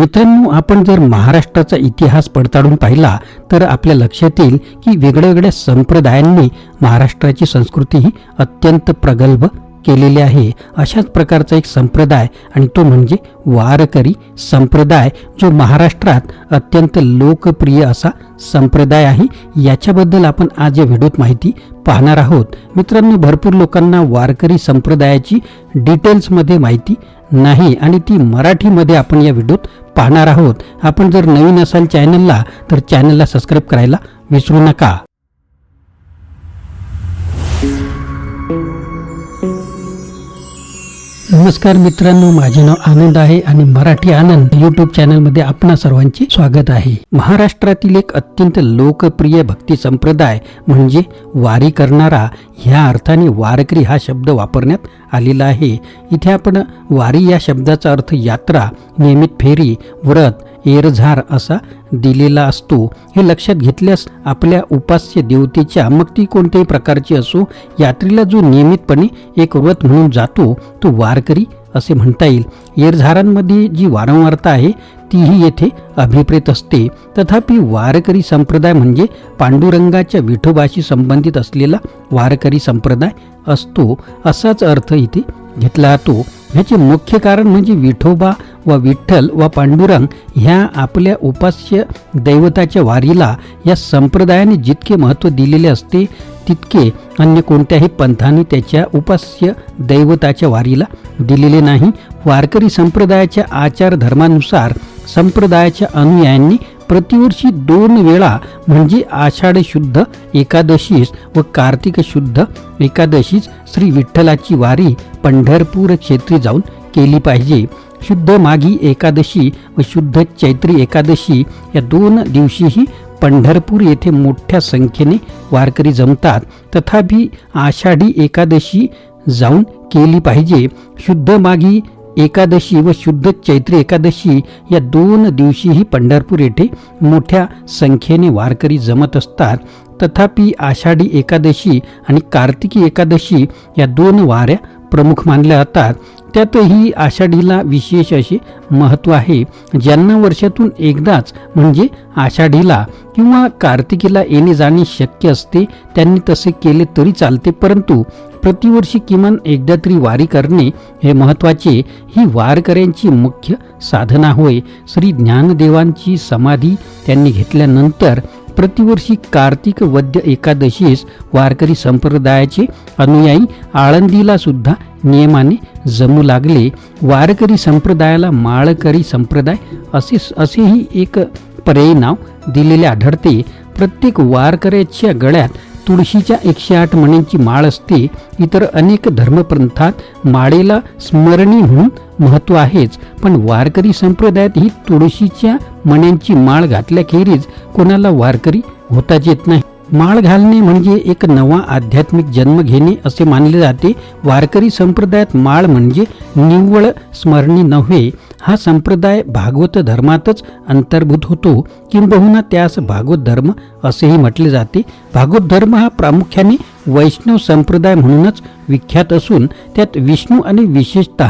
मित्रांनो आपण जर महाराष्ट्राचा इतिहास पडताळून पाहिला तर आपल्या लक्षात येईल की वेगळ्या वेगळ्या संप्रदायांनी महाराष्ट्राची संस्कृती ही अत्यंत प्रगल्भ केलेली आहे. अशाच प्रकारचा एक संप्रदाय आणि तो म्हणजे वारकरी संप्रदाय जो महाराष्ट्रात अत्यंत लोकप्रिय असा संप्रदाय आहे. याच्याबद्दल आपण आज या व्हिडिओत माहिती पाहणार आहोत. मित्रांनो भरपूर लोकांना वारकरी संप्रदायाची डिटेल्समध्ये माहिती नाही आणि ती मराठीमध्ये आपण या व्हिडिओत पाहणार आहोत. आपण जर नवीन असाल चॅनलला तर चॅनलला सबस्क्राईब करायला विसरू नका. नमस्कार मित्रांनो माझे नाव आनंद आहे आणि मराठी आनंद युट्यूब चॅनलमध्ये आपणा सर्वांचे स्वागत आहे. महाराष्ट्रातील एक अत्यंत लोकप्रिय भक्ती संप्रदाय म्हणजे वारी करणारा ह्या अर्थाने वारकरी हा शब्द वापरण्यात आलेला आहे. इथे आपण वारी या शब्दाचा अर्थ यात्रा नियमित फेरी व्रत एरझार असा दिलेला असतो. हे लक्षात घेतल्यास आपल्या उपास्य देवतेच्या मग ती कोणत्याही प्रकारची असो यात्रेला जो नियमितपणे एक व्रत म्हणून जातो तो वारकरी असे म्हणता येईल. एरझारांमध्ये जी वारंवारता आहे तीही येथे अभिप्रेत असते. तथापि वारकरी संप्रदाय म्हणजे पांडुरंगाच्या विठोबाशी संबंधित असलेला वारकरी संप्रदाय असतो असाच अर्थ इथे घेतला जातो. ह्याचे मुख्य कारण म्हणजे विठोबा व विठ्ठल व पांडुरंग ह्या आपल्या उपास्य दैवताच्या वारीला या संप्रदायाने जितके महत्त्व दिलेले असते तितके अन्य कोणत्याही पंथाने त्याच्या उपास्य दैवताच्या वारीला दिलेले नाही. वारकरी संप्रदायाच्या आचार धर्मानुसार संप्रदायाच्या अनुयायांनी प्रतिवर्षी दोन वेळा म्हणजे आषाढ शुद्ध एकादशीस व कार्तिक शुद्ध एकादशीस श्री विठ्ठलाची वारी पंढरपूर क्षेत्री जाऊन केली पाहिजे. शुद्ध माघी एकादशी व शुद्ध चैत्री एकादशी या दोन दिवशीही पंढरपूर येथे मोठ्या संख्येने वारकरी जमतात. तथापि आषाढी एकादशी जाऊन केली पाहिजे. शुद्ध माघी एकादशी व शुद्ध चैत्री एकादशी या दोन दिवशीही पंढरपूर येथे मोठ्या संख्येने वारकरी जमत असतात. तथापि आषाढी एकादशी आणि कार्तिकी एकादशी या दोन वाऱ्या प्रमुख मानल्या जातात. त्यातही आषाढीला विशेष असे महत्त्व आहे. ज्यांना वर्षातून एकदाच म्हणजे आषाढीला किंवा कार्तिकीला येणे जाणे शक्य असते त्यांनी तसे केले तरी चालते. परंतु प्रतिवर्षी किमान एकदा तरी वारी करणे हे महत्त्वाचे. ही वारकऱ्यांची मुख्य साधना होय. श्री ज्ञानदेवांची समाधी त्यांनी घेतल्यानंतर प्रतिवर्षी कार्तिक वद्य एकादशीस वारकरी संप्रदायाचे अनुयायी आळंदीला सुद्धा नियमाने जमू लागले. वारकरी संप्रदायाला माळकरी संप्रदाय असे असेही एक पर्यायी नाव दिलेले आढळते. प्रत्येक वारकऱ्याच्या गळ्यात तुळशीच्या एकशे आठ मण्यांची माळ असते. इतर अनेक धर्मपंथात माळेला स्मरणी म्हणून महत्त्व आहेच. पण वारकरी संप्रदायात ही तुळशीच्या मण्यांची माळ घातल्याखेरीज कोणाला वारकरी होताच येत नाही. माळ घालणे म्हणजे एक नवा आध्यात्मिक जन्म घेणे असे मानले जाते. वारकरी संप्रदायात माळ म्हणजे निव्वळ स्मरणी नव्हे. हा संप्रदाय भागवत धर्मातच अंतर्भूत होतो. किंबहुना त्यास भागवत धर्म असेही म्हटले जाते. भागवत धर्म हा प्रामुख्याने वैष्णव संप्रदाय म्हणूनच विख्यात असून त्यात विष्णू आणि विशेषत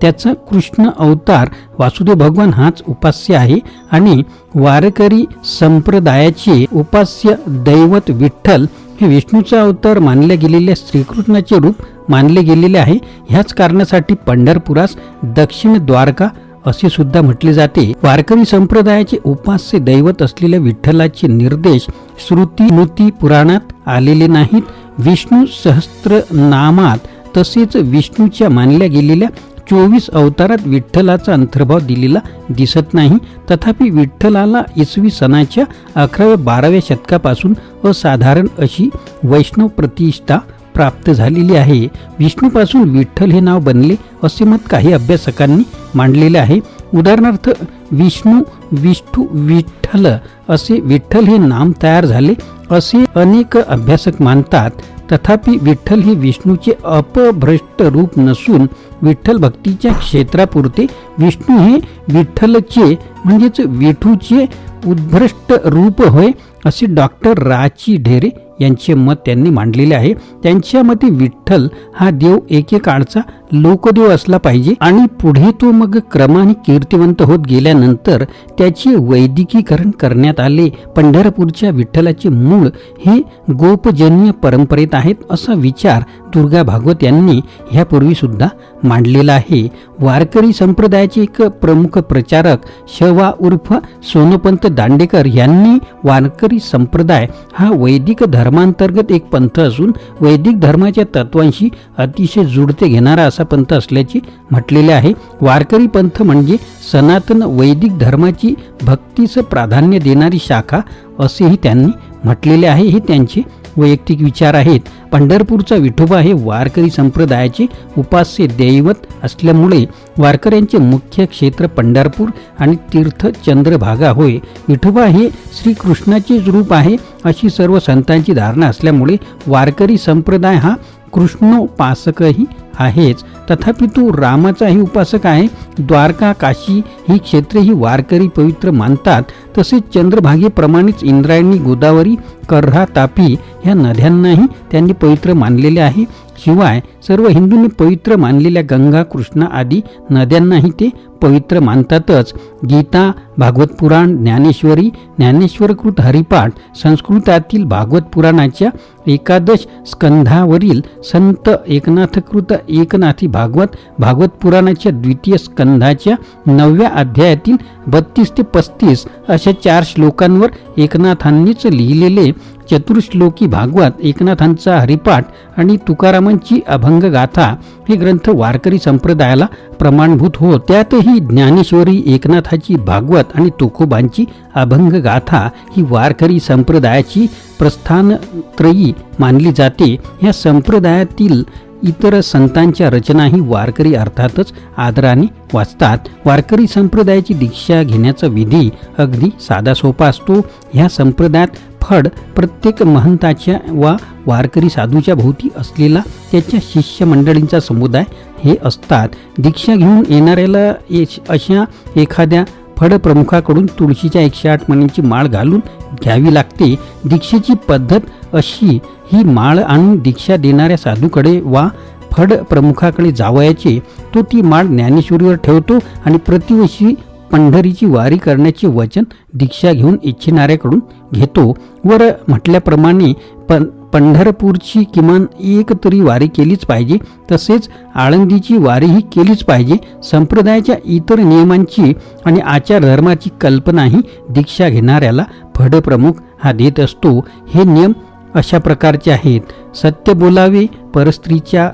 त्याचा कृष्ण अवतार वासुदेव भगवान हाच उपास्य आहे आणि वारकरी संप्रदायाचे उपास्य दैवत विठ्ठल हे विष्णूचा अवतार मानले गेलेल्या श्रीकृष्णाचे रूप मानले गेलेले आहे. ह्याच कारणासाठी पंढरपुरास दक्षिण द्वारका असे सुद्धा म्हटले जाते. वारकरी संप्रदायाचे उपास्य दैवत असलेल्या विठ्ठलाचे निर्देश श्रुती स्मृती पुराणात आलेले नाहीत. विष्णू सहस्त्र नामात तसेच विष्णूच्या मानल्या गेलेल्या चोवीस अवतारात विठ्ठलाचा अंतर्भाव दिलेला दिसत नाही. तथापि विठ्ठलाला इसवी सणाच्या अकराव्या बाराव्या शतकापासून असाधारण अशी वैष्णव प्रतिष्ठा प्राप्त झालेली आहे. विष्णूपासून विठ्ठल हे नाव बनले असे मत काही अभ्यासकांनी मांडलेले आहे. उदाहरणार्थ विष्णू विष्णू विठ्ठल असे विठ्ठल हे नाम तयार झाले असे अनेक अभ्यासक मानतात. तथापि विठ्ठल हे विष्णूचे अपभ्रष्ट रूप नसून विठ्ठल भक्तीच्या क्षेत्रापुरते विष्णू हे विठ्ठलचे म्हणजेच विठूचे उद्भ्रष्ट रूप होय असे डॉक्टर राची ढेरे यांचे मत त्यांनी मांडलेले आहे. त्यांच्या मते विठ्ठल हा देव एकेकाळचा लोकदेव असला पाहिजे. आणि पुढे तो मग क्रमाने कीर्तिवंत होत गेल्यानंतर त्याचे वैदिकीकरण करण्यात आले. पंढरपूरच्या विठ्ठलाचे मूळ हे गोपजन्य परंपरेत आहेत असा विचार दुर्गा भागवत यांनी ह्यापूर्वी सुद्धा मांडलेला आहे. वारकरी संप्रदायाचे एक प्रमुख प्रचारक शवा उर्फ सोनपंत दांडेकर यांनी वारकरी संप्रदाय हा वैदिक धर्मांतर्गत एक पंथ असून वैदिक धर्माच्या तत्वांशी अतिशय जुडते घेणारा असा पंथ असल्याचे म्हटलेले आहे. वारकरी पंथ म्हणजे सनातन वैदिक धर्माची भक्तीचं प्राधान्य देणारी शाखा असेही त्यांनी म्हटलेले आहे. हे त्यांचे वैयक्तिक विचार आहेत. पंढरपूरचा विठोबा हे वारकरी संप्रदायाचे उपास्य दैवत असल्यामुळे वारकऱ्यांचे मुख्य क्षेत्र पंढरपूर आणि तीर्थ चंद्रभागा होय. विठोबा हे श्रीकृष्णाचेच रूप आहे अशी सर्व संतांची धारणा असल्यामुळे वारकरी संप्रदाय हा कृष्णोपासकही आहेच. तथापि तो रामाचाही उपासक आहे. द्वारका काशी ही क्षेत्रे ही वारकरी पवित्र मानतात. तसेच चंद्रभागेप्रमाणेच इंद्रायणी गोदावरी कर्हा तापी ह्या नद्यांनाही त्यांनी पवित्र मानलेले आहे. शिवाय सर्व हिंदूंनी पवित्र मानलेल्या गंगा कृष्णा आदी नद्यांनाही ते पवित्र मानतातच. गीता भागवत पुराण ज्ञानेश्वरी ज्ञानेश्वरकृत हरिपाठ संस्कृतातील भागवत पुराणाच्या एकादश स्कंधावरील संत एकनाथकृत एकनाथी भागवत भागवत पुराणाच्या द्वितीय स्कंधाच्या नवव्या अध्यायातील बत्तीस ते पस्तीस अशा चार श्लोकांवर एकनाथांनीच लिहिलेले चतुर्श्लोकी भागवत एकनाथांचा हरिपाठ आणि तुकारामांची अभंग गाथा हे ग्रंथ वारकरी संप्रदायाला प्रमाणभूत होत त्यातही ज्ञानेश्वरी एकनाथाची भागवत आणि तुकोबांची अभंग गाथा ही वारकरी संप्रदायाची प्रस्थानत्रयी मानली जाते. या संप्रदायातील इतर संतांच्या रचनाही वारकरी अर्थातच आदराने वाचतात. वारकरी संप्रदायाची दीक्षा घेण्याचा विधी अगदी साधा सोपा असतो. ह्या संप्रदायात फड प्रत्येक महंताच्या वा वारकरी साधूच्या भोवती असलेला त्याच्या शिष्यमंडळींचा समुदाय हे असतात. दीक्षा घेऊन येणाऱ्याला एश- अशा एखाद्या फड प्रमुखाकडून तुळशीच्या एकशे आठ मण्यांची माळ घालून घ्यावी लागते. दीक्षेची पद्धत अशी ही माळ आणून दीक्षा देणाऱ्या साधूकडे वा फड प्रमुखाकडे जावयाचे तो ती माळ ज्ञानेश्वरीवर ठेवतो आणि प्रतिवर्षी पंढरीची वारी करण्याचे वचन दीक्षा घेऊन इच्छिणाऱ्याकडून घेतो. वर म्हटल्याप्रमाणे पण पंढरपूरची किमान एक तरी वारी केलीच पाहिजे. तसेच आळंदीची वारीही केलीच पाहिजे. संप्रदायाच्या इतर नियमांची आणि आचार धर्माची कल्पनाही दीक्षा घेणाऱ्याला फडप्रमुख हा देत असतो. हे नियम अशा प्रकारचे आहेत. सत्य बोलावे परस्त्रीच्या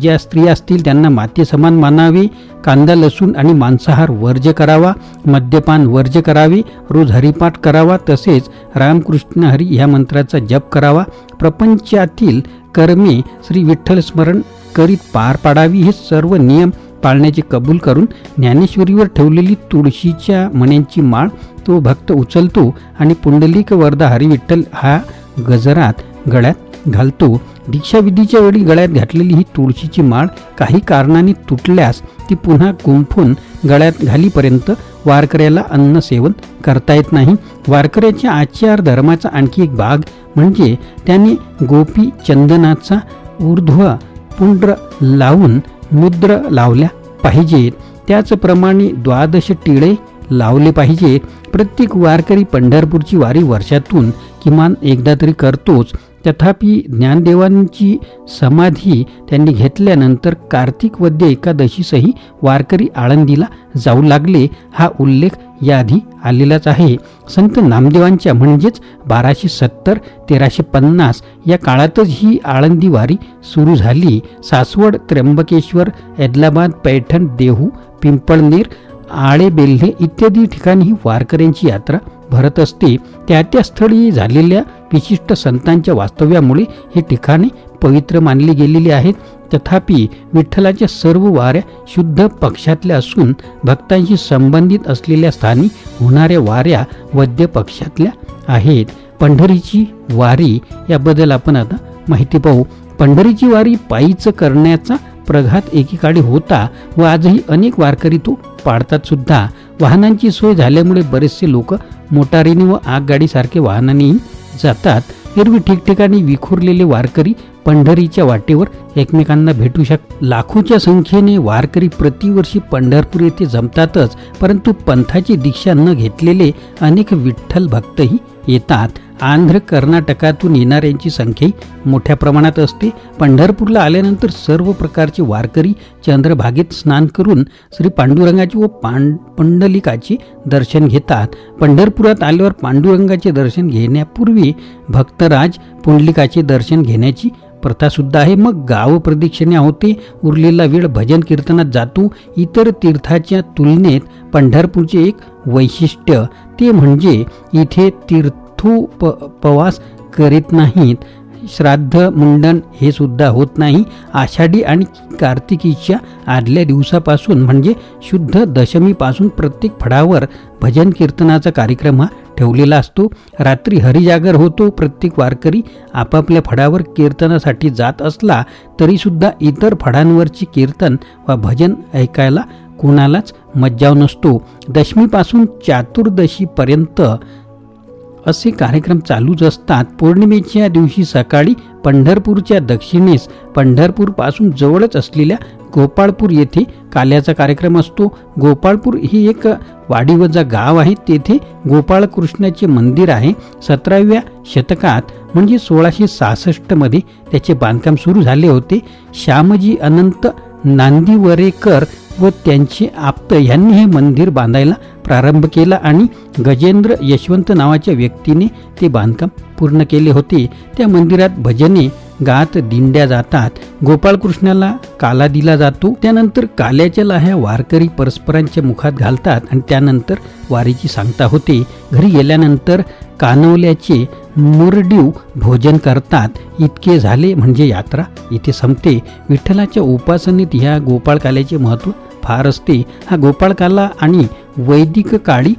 ज्या स्त्री असतील त्यांना माती समान मानावे कांदा लसूण आणि मांसाहार वर्ज्य करावा मद्यपान वर्ज्य करावे रोज हरिपाठ करावा तसेच रामकृष्ण हरी ह्या मंत्राचा जप करावा. प्रपंचातील कर्मे श्री विठ्ठल स्मरण करीत पार पाडावी हे सर्व नियम पाळण्याचे कबूल करून ज्ञानेश्वरीवर ठेवलेली तुळशीच्या मण्यांची माळ तो भक्त उचलतो आणि पुंडलिक वरदा हरिविठ्ठल हा गजरात गळ्यात घालतो. दीक्षाविधीच्या वेळी गळ्यात घातलेली ही तुळशीची माळ काही कारणाने तुटल्यास ती पुन्हा गुंफून गळ्यात घालीपर्यंत वारकऱ्याला अन्न सेवन करता येत नाही. वारकऱ्याच्या आचार धर्माचा आणखी एक भाग म्हणजे त्याने गोपी चंदनाचा ऊर्ध्व पुंड्र लावून मुद्र लावल्या पाहिजेत. त्याचप्रमाणे द्वादश टिळे लावले पाहिजेत. प्रत्येक वारकरी पंढरपूरची वारी वर्षातून किमान एकदा तरी करतोच. तथापि ज्ञानदेवांची समाधी त्यांनी घेतल्यानंतर कार्तिक वद्य एकादशीसही वारकरी आळंदीला जाऊ लागले हा उल्लेख याआधी आलेलाच आहे. संत नामदेवांच्या म्हणजेच बाराशे सत्तर तेराशे पन्नास या काळातच ही आळंदी वारी सुरू झाली. सासवड त्र्यंबकेश्वर ऐदलाबाद पैठण देहू पिंपळनेर आळे बेल्हे इत्यादी ठिकाणी ही वारकऱ्यांची यात्रा भरत असते त्या त्या स्थळी झालेल्या विशिष्ट संतांच्या वास्तव्यामुळे हे ठिकाणे पवित्र मानली गेलेली आहेत. तथापि विठ्ठलाच्या सर्व वाऱ्या शुद्ध पक्षातल्या असून भक्तांशी संबंधित असलेल्या स्थानी होणाऱ्या वाऱ्या वद्य पक्षातल्या आहेत. पंढरीची वारी याबद्दल आपण आता माहिती पाहू. पंढरीची वारी पायीचं करण्याचा प्रघात एकीकडे होता व आजही अनेक वारकरी तो पाडतात सुद्धा. वाहनांची सोय झाल्यामुळे बरेचसे लोक मोटारीने व आगगाडीसारखे वाहनांनी जातात. एरवी ठिकठिकाणी विखुरलेले वारकरी पंढरीच्या वाटेवर एकमेकांना भेटू शक लाखोच्या संख्येने वारकरी प्रतिवर्षी पंढरपूर येथे जमतातच परंतु पंथाची दीक्षा न घेतलेले अनेक विठ्ठल भक्तही येतात. आंध्र कर्नाटकातून येणाऱ्यांची संख्याही मोठ्या प्रमाणात असते. पंढरपूरला आल्यानंतर सर्व प्रकारचे वारकरी चंद्रभागेत स्नान करून श्री पांडुरंगाचे व पांड पंडलिकाचे दर्शन घेतात. पंढरपुरात आल्यावर पांडुरंगाचे दर्शन घेण्यापूर्वी भक्तराज पुंडलिकाचे दर्शन घेण्याची प्रथासुद्धा आहे. मग गाव प्रदक्षिणा होते. उरलेला वेळ भजन कीर्तनात जातो. इतर तीर्थाच्या तुलनेत पंढरपूरचे एक वैशिष्ट्य. ते म्हणजे इथे तीर्थोपवास करीत नाहीत. श्राद्ध मुंडन हे सुद्धा होत नाही. आषाढी आणि कार्तिकीच्या आदल्या दिवसापासून म्हणजे शुद्ध दशमीपासून प्रत्येक फळावर भजन कीर्तनाचा कार्यक्रम हा ठेवलेला असतो. रात्री हरिजागर होतो. प्रत्येक वारकरी आपापल्या फडावर कीर्तनासाठी जात असला तरीसुद्धा इतर फडांवरची कीर्तन वा भजन ऐकायला कुणालाच मज्जाव नसतो. दशमीपासून चातुर्दशीपर्यंत असे कार्यक्रम चालूच असतात. पौर्णिमेच्या दिवशी सकाळी पंढरपूरच्या दक्षिणेस पंढरपूरपासून जवळच असलेल्या गोपाळपूर येथे काल्याचा कार्यक्रम असतो. गोपाळपूर ही एक वाडीवजा गाव आहे. तेथे गोपाळकृष्णाचे मंदिर आहे. सतराव्या शतकात म्हणजे सोळाशे सहासष्टमध्ये त्याचे बांधकाम सुरू झाले होते. श्यामजी अनंत नांदीवरेकर व त्यांचे आप्त यांनी हे मंदिर बांधायला प्रारंभ केला आणि गजेंद्र यशवंत नावाच्या व्यक्तीने ते बांधकाम पूर्ण केले होते. त्या मंदिरात भजने गात दिंड्या जातात. गोपाळकृष्णाला काला दिला जातो. त्यानंतर काल्याच्या लाह्या वारकरी परस्परांच्या मुखात घालतात आणि त्यानंतर वारीची सांगता होते. घरी गेल्यानंतर कानवल्याचे मुरडीव भोजन करतात. इतके झाले म्हणजे यात्रा इथे संपते. विठ्ठलाच्या उपासनेत ह्या गोपाळकाल्याचे महत्त्व फार असते. हा गोपाळकाला आणि वैदिक काळी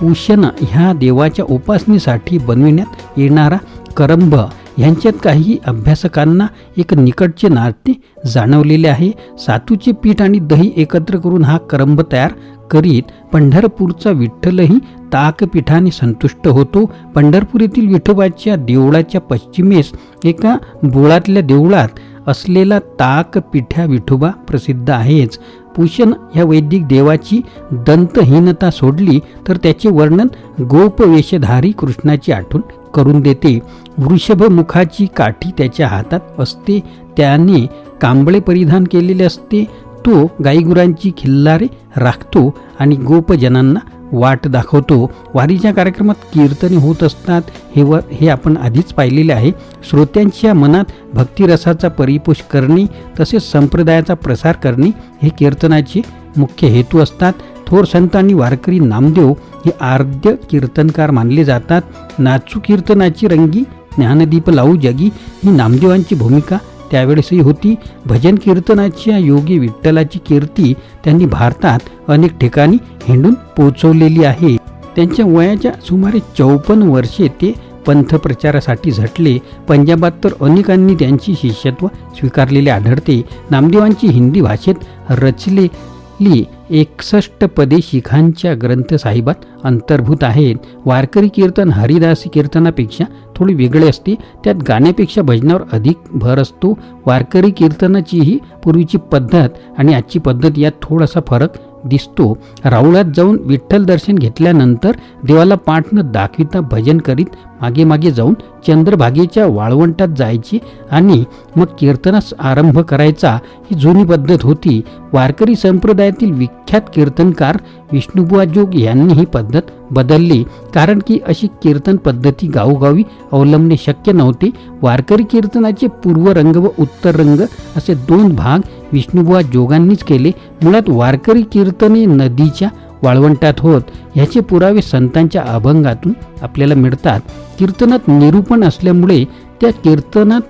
पूषण ह्या देवाच्या उपासनेसाठी बनविण्यात येणारा करंभ ह्यांच्यात काही अभ्यासकांना एक निकटचे नाते जाणवलेले आहे. सातूचे पीठ आणि दही एकत्र करून हा करंब तयार करीत पंढरपूरचा विठ्ठलही ताकपीठाने संतुष्ट होतो. पंढरपूर येथील विठोबाच्या देवळाच्या पश्चिमेस एका बोळातल्या देवळात असलेला ताकपिठ्या विठोबा प्रसिद्ध आहेच. पुषण ह्या वैदिक देवाची दंतहीनता सोडली तर त्याचे वर्णन गोपवेशधारी कृष्णाची आठवण करून देते. वृषभमुखाची काठी त्याच्या हातात असते त्याने कांबळे परिधान केलेले असते तो गाईगुरांची खिल्लारे राखतो आणि गोपजनांना वाट दाखवतो. वारीच्या कार्यक्रमात कीर्तने होत असतात हे व हे आपण आधीच पाहिलेले आहे. श्रोत्यांच्या मनात भक्तिरसाचा परिपोष करणे तसेच संप्रदायाचा प्रसार करणे हे कीर्तनाचे मुख्य हेतू असतात. थोर संत आणि वारकरी नामदेव हे आर्द्य कीर्तनकार मानले जातात. नाचू कीर्तनाची रंगी ज्ञानदीप लावू जगी ही नामदेवांची भूमिका त्यावेळेसही होती. भजन कीर्तनाच्या योगी विठ्ठलाची कीर्ती त्यांनी भारतात अनेक ठिकाणी हिंडून पोचवलेली आहे. त्यांच्या वयाच्या सुमारे चौपन्न वर्षे ते पंथप्रचारासाठी झटले. पंजाबात तर अनेकांनी त्यांची शिष्यत्व स्वीकारलेले आढळते. नामदेवांची हिंदी भाषेत रचलेली एकसष्ट पदे शिखांच्या ग्रंथसाहिबात अंतर्भूत आहेत. वारकरी कीर्तन हरिदासी कीर्तनापेक्षा थोडी वेगळे असते. त्यात गाण्यापेक्षा भजनावर अधिक भर असतो. वारकरी कीर्तनाची ही पूर्वीची पद्धत आणि आजची पद्धत यात थोडासा फरक दिसतो. राऊळात जाऊन विठ्ठल दर्शन घेतल्यानंतर देवाला पाठ न दाखविता भजन करीत मागे मागे जाऊन चंद्रभागेच्या वाळवंटात जायची आणि मग कीर्तनास आरंभ करायचा ही जुनी पद्धत होती. वारकरी संप्रदायातील विख्यात कीर्तनकार विष्णुबुवा जोग यांनी ही पद्धत बदलली. कारण की अशी कीर्तन पद्धती गावोगावी अवलंबणे शक्य नव्हते. वारकरी कीर्तनाचे पूर्व रंग व उत्तर रंग असे दोन भाग विष्णुबुवा जोगांनीच केले. मुळात वारकरी कीर्तने नदीच्या वाळवंटात होत. ह्याचे पुरावे संतांच्या अभंगातून आपल्याला मिळतात. कीर्तनात निरूपण असल्यामुळे त्या कीर्तनात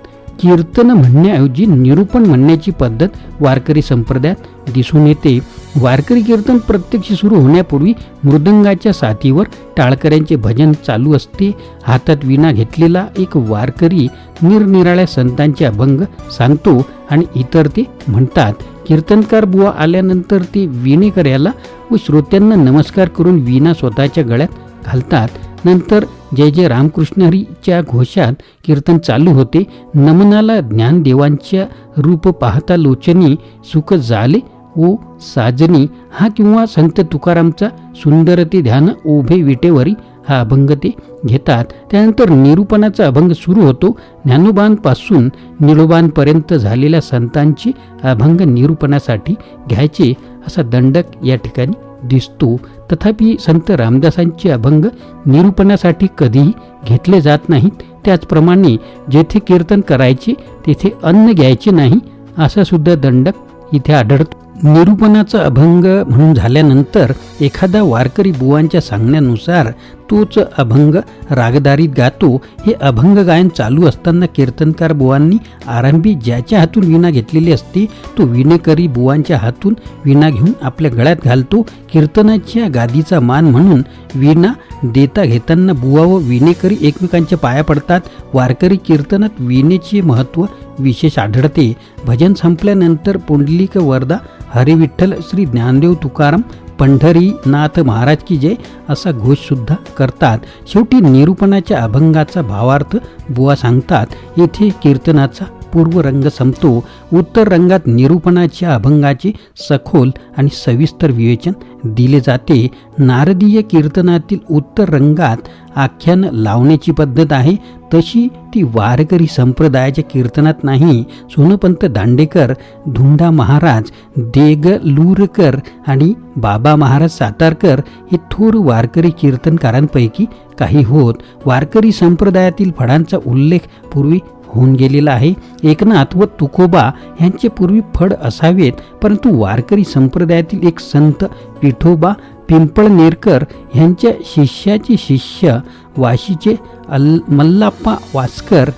कीर्तन म्हणण्याऐवजी निरूपण म्हणण्याची पद्धत वारकरी संप्रदायात दिसून येते. वारकरी कीर्तन प्रत्यक्ष सुरू होण्यापूर्वी मृदंगाच्या साथीवर टाळकऱ्यांचे भजन चालू असते. हातात विना घेतलेला एक वारकरी निरनिराळ्या संतांचे अभंग सांगतो आणि इतर ते म्हणतात. कीर्तनकार बुवा आल्यानंतर ते विणेकऱ्याला व श्रोत्यांना नमस्कार करून विणा स्वतःच्या गळ्यात घालतात. नंतर जय जय रामकृष्ण हरीच्या घोषात कीर्तन चालू होते. नमनाला ज्ञानदेवांच्या रूप पाहता लोचनी सुख झाले ओ साजनी हा किंवा संत तुकारामचा सुंदर ते ध्यान उभे विटेवरी हा अभंग ते घेतात. त्यानंतर निरूपणाचा अभंग सुरू होतो. ज्ञानोबांपासून निळोबांपर्यंत झालेल्या संतांची अभंग निरूपणासाठी घ्यायचे असा दंडक या ठिकाणी दिसतो. तथापि संत रामदासांचे अभंग निरूपणासाठी कधीही घेतले जात नाहीत. त्याचप्रमाणे जेथे कीर्तन करायचे तेथे अन्न घ्यायचे नाही असा सुद्धा दंडक इथे आढळतो. निरूपणाचा अभंग म्हणून झाल्यानंतर एखादा वारकरी बुवांच्या सांगण्यानुसार तोच अभंग रागदारीत गातो. हे अभंग गायन चालू असताना कीर्तनकार बुवांनी आरंभी ज्याच्या हातून विणा घेतलेली असते तो विणेकरी बुवांच्या हातून विणा घेऊन आपल्या गळ्यात घालतो. कीर्तनाच्या गादीचा मान म्हणून विणा देता घेताना बुवा व विणेकरी एकमेकांच्या पाया पडतात. वारकरी कीर्तनात विणेचे महत्त्व विशेष आढळते. भजन संपल्यानंतर पुंडलिक वरदा हरिविठ्ठल श्री ज्ञानदेव तुकाराम पंढरीनाथ महाराज की जय असा घोषसुद्धा करतात. शेवटी निरूपणाच्या अभंगाचा भावार्थ बुवा सांगतात येथे कीर्तनाचा पूर्व रंग संपतो. उत्तर रंगात निरूपणाच्या अभंगाचे सखोल आणि सविस्तर विवेचन दिले जाते. नारदीय कीर्तनातील उत्तर रंगात आख्यान लावण्याची पद्धत आहे. तशी ती वारकरी संप्रदायाच्या कीर्तनात नाही. सोनपंत दांडेकर धुंडा महाराज देगलूरकर आणि बाबा महाराज सातारकर हे थोर वारकरी कीर्तनकारांपैकी काही होत. वारकरी संप्रदायातील फळांचा उल्लेख पूर्वी होऊन गेलेला आहे. एकनाथ व तुकोबा यांचे पूर्वी फड असावेत परंतु वारकरी संप्रदायातील एक संत विठोबा पिंपळनेरकर यांच्या शिष्याचे शिष्य वाशीचे अल मल्लाप्पा वास्कर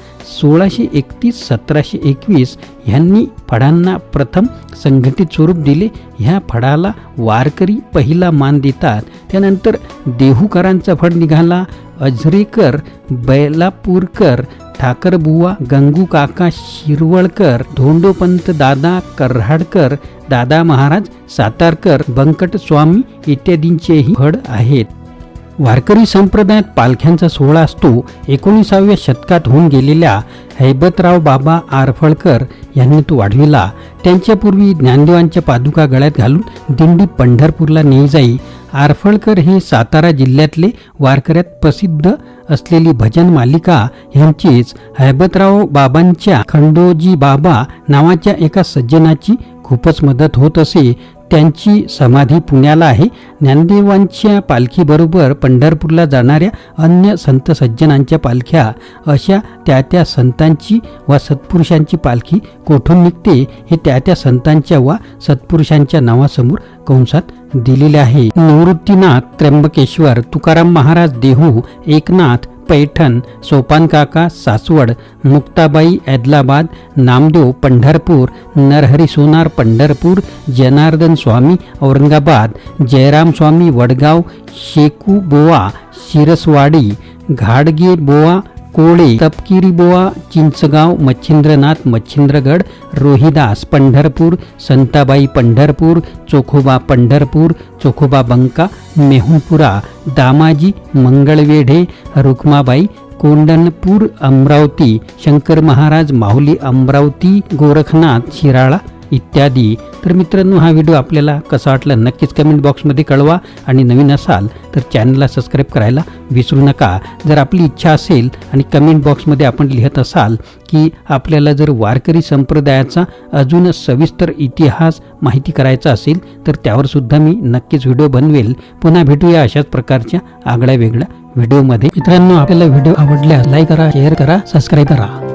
सोळाशे एकतीस सतराशे एकवीस ह्यांनी फडांना प्रथम संघटित स्वरूप दिले. ह्या फडाला वारकरी पहिला मान देतात. त्यानंतर देहूकरांचा फड निघाला. अझरेकर बैलापूरकर ठाकरबुवा गंगू काका शिरवळकर धोंडोपंत दादा कर्हाडकर दादा महाराज सातारकर बंकट स्वामी इत्यादींचेही फड आहेत. वारकरी संप्रदायात पालख्यांचा सोहळा असतो. एकोणीसाव्या शतकात होऊन गेलेल्या हैबतराव बाबा आरफळकर यांनी तो वाढविला. त्यांच्यापूर्वी ज्ञानदेवांच्या पादुका गळ्यात घालून दिंडी पंढरपूरला नेई जाई. आरफळकर हे सातारा जिल्ह्यातले वारकऱ्यात प्रसिद्ध असलेली भजन मालिका यांचीच हैबतराव बाबांच्या खंडोजी बाबा नावाच्या एका सज्जनाची खूपच मदत होत असे त्यांची समाधी पुण्याला आहे. ज्ञानदेवांच्या पालखीबरोबर पंढरपूरला जाणाऱ्या अन्य संत सज्जनांच्या पालख्या अशा त्या त्या संतांची व सत्पुरुषांची पालखी कोठून निघते हे त्या त्या संतांच्या वा सत्पुरुषांच्या नावासमोर कंसात दिलेले आहे. निवृत्तीनाथ त्र्यंबकेश्वर तुकाराम महाराज देहू एकनाथ पैठण सोपानकाका सासवड मुक्ताबाई ऐदलाबाद नामदेव पंढरपूर नरहरी सोनार पंढरपूर जनार्दन स्वामी औरंगाबाद जयराम स्वामी वडगाव शेकू बोवा शिरसवाडी घाडगे बोवा कोळे तपकिरी बोवा चिंचगाव मच्छिंद्रनाथ मच्छिंद्रगड रोहिदास पंढरपूर संताबाई पंढरपूर चोखोबा पंढरपूर चोखोबा बंका मेहुणपुरा दामाजी मंगळवेढे रुक्माबाई कोंडणपूर अमरावती शंकर महाराज माहुली अमरावती गोरखनाथ शिराळा इत्यादी. तर मित्रांनो हा व्हिडिओ आपल्याला कसा वाटला नक्कीच कमेंट बॉक्समध्ये कळवा. आणि नवीन असाल तर चॅनलला सबस्क्राईब करायला विसरू नका. जर आपली इच्छा असेल आणि कमेंट बॉक्समध्ये आपण लिहित असाल की आपल्याला जर वारकरी संप्रदायाचा अजून सविस्तर इतिहास माहिती करायचा असेल तर त्यावरसुद्धा मी नक्कीच व्हिडिओ बनवेल. पुन्हा भेटूया अशाच प्रकारच्या आगळ्या वेगळ्या व्हिडिओमध्ये. मित्रांनो आपल्याला व्हिडिओ आवडल्यास लाईक करा शेअर करा सबस्क्राईब करा.